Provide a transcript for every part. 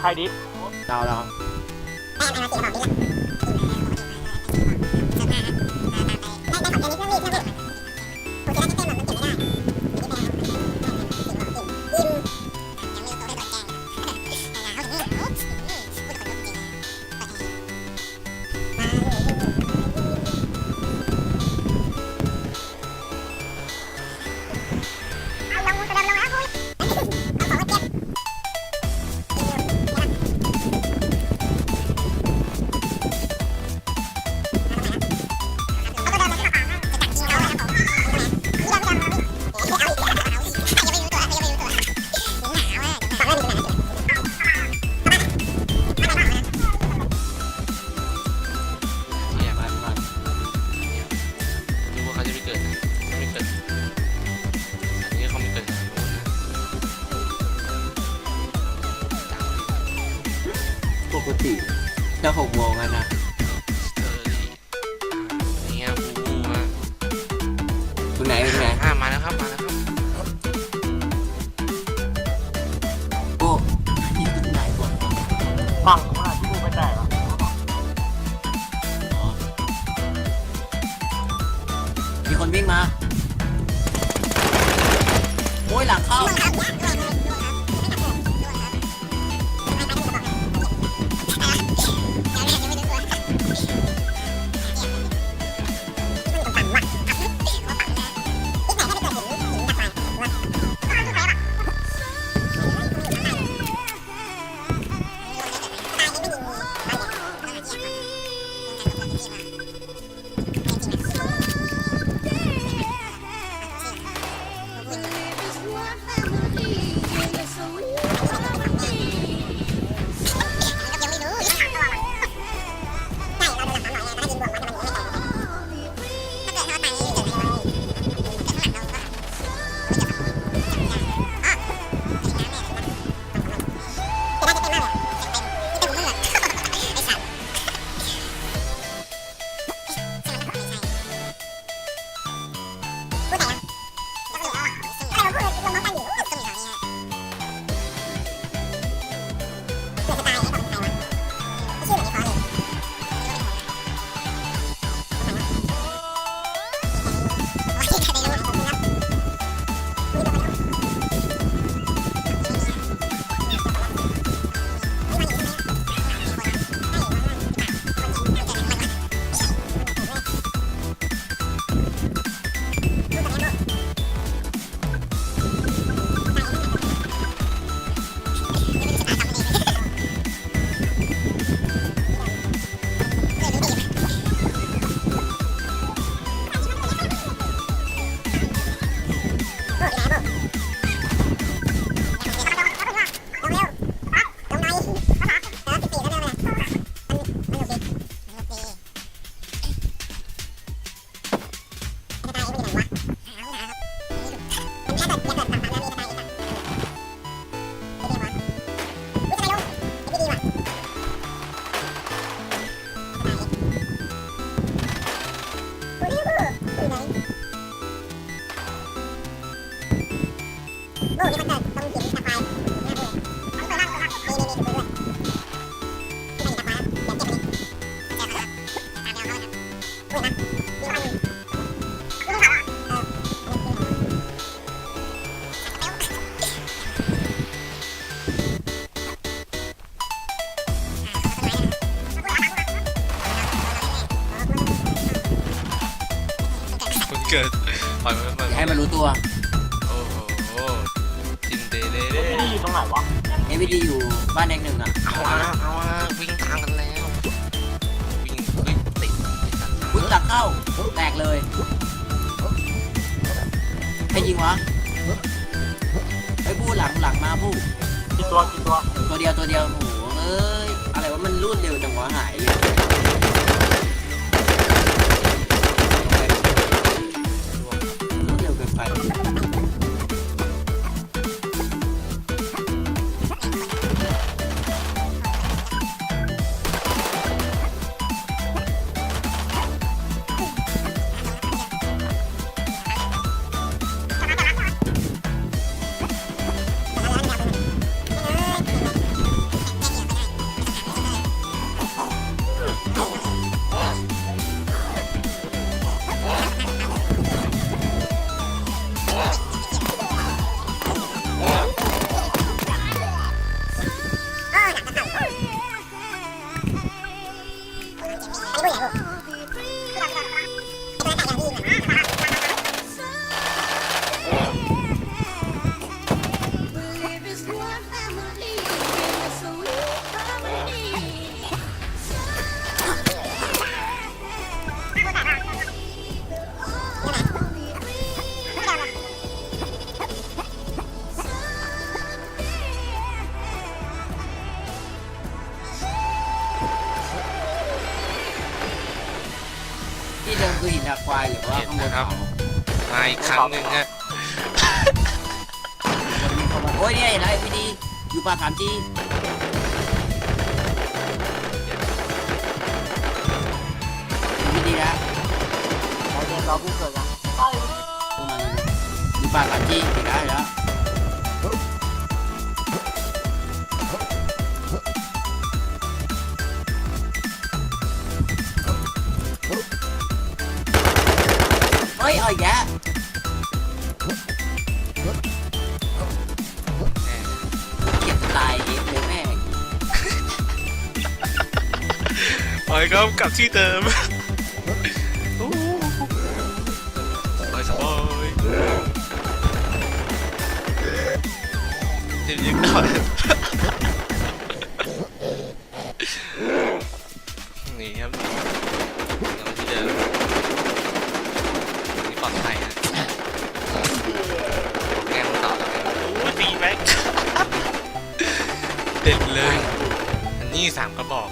ใครดิเราเราเนี่ย ติจะหกโมงกันนะสเตอรี่อ่านี่ครับบูบูฮะคุณไหนคุณไหนอ่ามาแล้วครับมาแล้วครับโอ้ยคุณไหนก่อนฝั่งนู้นอะที่กูไม่แตกอะอ๋อมีคนวิ่งมาโอ้ยหลังเข้า มัน ปล่อยมันปล่อยให้มันรู้ตัวโอ้โหจินเดเดเดไอ้นี่อยู่ตรงไหนวะเอวีดีอยู่บ้านเด็กหนึ่งอะเอาอะเอาอะวิ่งทางกันแล้ววิ่งเฮ้ยติดติดกันอุ้ยหลังเข้าแตกเลยใครยิงวะไอ้ยผู้หลังหลังมาผู้กี่ตัวกี่ตัวตัวเดียวตัวเดียวโอ้โหเอ้ยอะไรวะมันรูดเร็วจังวะหายเลย 不能见面，谁也不见。 คือหินตาควายหรือว่าข้างบนเขามาอีกครั้งหนึ่งฮะคนมีเข้ามาโอ้ยเนี่ยเห็นแล้วพี่ดีอยู่ป่าสามจีพี่ดีนะเราเรียนเราผู้เกิดกันพวกมันอยู่ป่าสามจีเห็นแล้วเห็นแไปครับกลับที่เดิมสบายสบายเดี๋ยวยิงหน่อยนี่ครับกลับที่เดิมนี่ปลอดภัยฮะแกงต่อแล้วกันโอ้ตีแม็กเด็ดเลย อันนี้สามกระบอก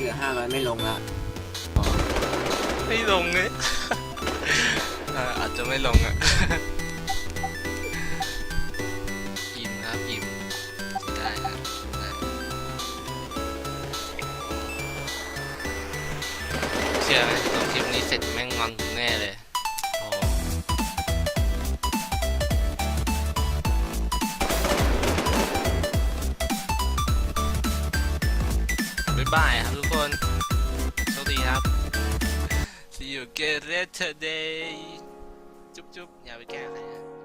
เหลือห้าร้อยไม่ลงละไม่ลงเลยเอ่ออาจจะไม่ลงอะอิ่มครับอิ่มได้ครับได้เชื่อไหมตอนคลิปนี้เสร็จแม่งงอนผมแน่เลย บ๊ายบายครับทุกคนโชคดีครับ See you again later day จุ๊บจุ๊บอย่าไปแก้ใครนะ